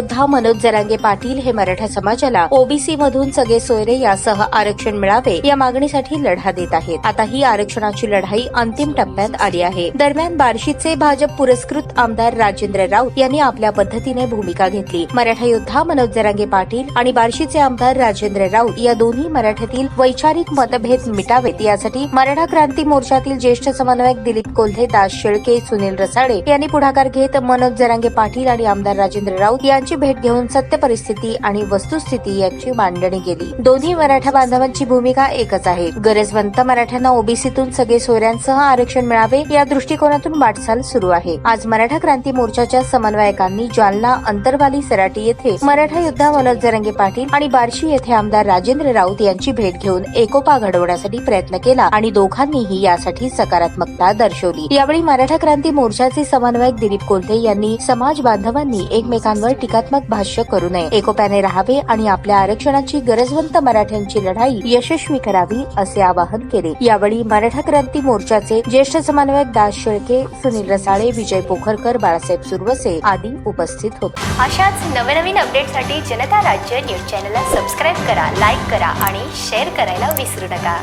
योद्धा मनोज जरांगे पाटील हे मराठा समाजाला ओबीसी मधून सगळे सोयरे यासह आरक्षण मिळावे या मागणीसाठी लढा देत आहेत. आता ही आरक्षणाची लढाई अंतिम टप्प्यात आली आहे. दरम्यान बार्शीचे भाजप पुरस्कृत आमदार राजेंद्र राऊत यांनी आपल्या पद्धतीने भूमिका घेतली. मराठा योद्धा मनोज जरांगे पाटील आणि बार्शीचे आमदार राजेंद्र राऊत या दोन्ही मराठ्यातील वैचारिक मतभेद मिटावेत. यासाठी मराठा क्रांती मोर्चातील ज्येष्ठ समन्वयक दिलीप कोल्हे दास शेळके सुनील रसाळे यांनी पुढाकार घेत मनोज जरांगे पाटील आणि आमदार राजेंद्र राऊत यांची भेट घेऊन सत्य परिस्थिती आणि वस्तुस्थिती यांची मांडणी केली. दोन्ही मराठा बांधवांची भूमिका एकच आहे. गरजवंत मराठ्यांना ओबीसीतून सगळे सोयऱ्यांसह आरक्षण मिळावे या दृष्टिकोनातून वाटचाल सुरू आहे. आज मराठा क्रांती मोर्चाच्या समन्वयकांनी जालना अंतरवाली सराटी येथे मराठा योद्धा मनोज जरंगे पाटील आणि बार्शी येथे आमदार राजेंद्र राऊत यांची भेट घेऊन एकोपा घडवण्यासाठी प्रयत्न केला आणि दोघांनीही यासाठी सकारात्मकता दर्शवली. यावेळी मराठा क्रांती मोर्चाचे समन्वयक दिलीप कोल्हे यांनी समाज बांधवांनी एकमेकांवर टीका टीकात्मक भाष्य करू नये. एकोप्याने राहावे आणि आपल्या आरक्षणाची गरजवंत मराठ्यांची लढाई यशस्वी करावी असे आवाहन केले. यावेळी मराठा क्रांती मोर्चाचे ज्येष्ठ समन्वयक दास शेळके सुनील रसाळे विजय पोखरकर बाळासाहेब सुरवसे आदी उपस्थित होते. अशाच नवनवीन अपडेटसाठी जनता राज्य न्यूज चॅनलला सबस्क्राईब करा लाईक करा आणि शेअर करायला विसरू नका.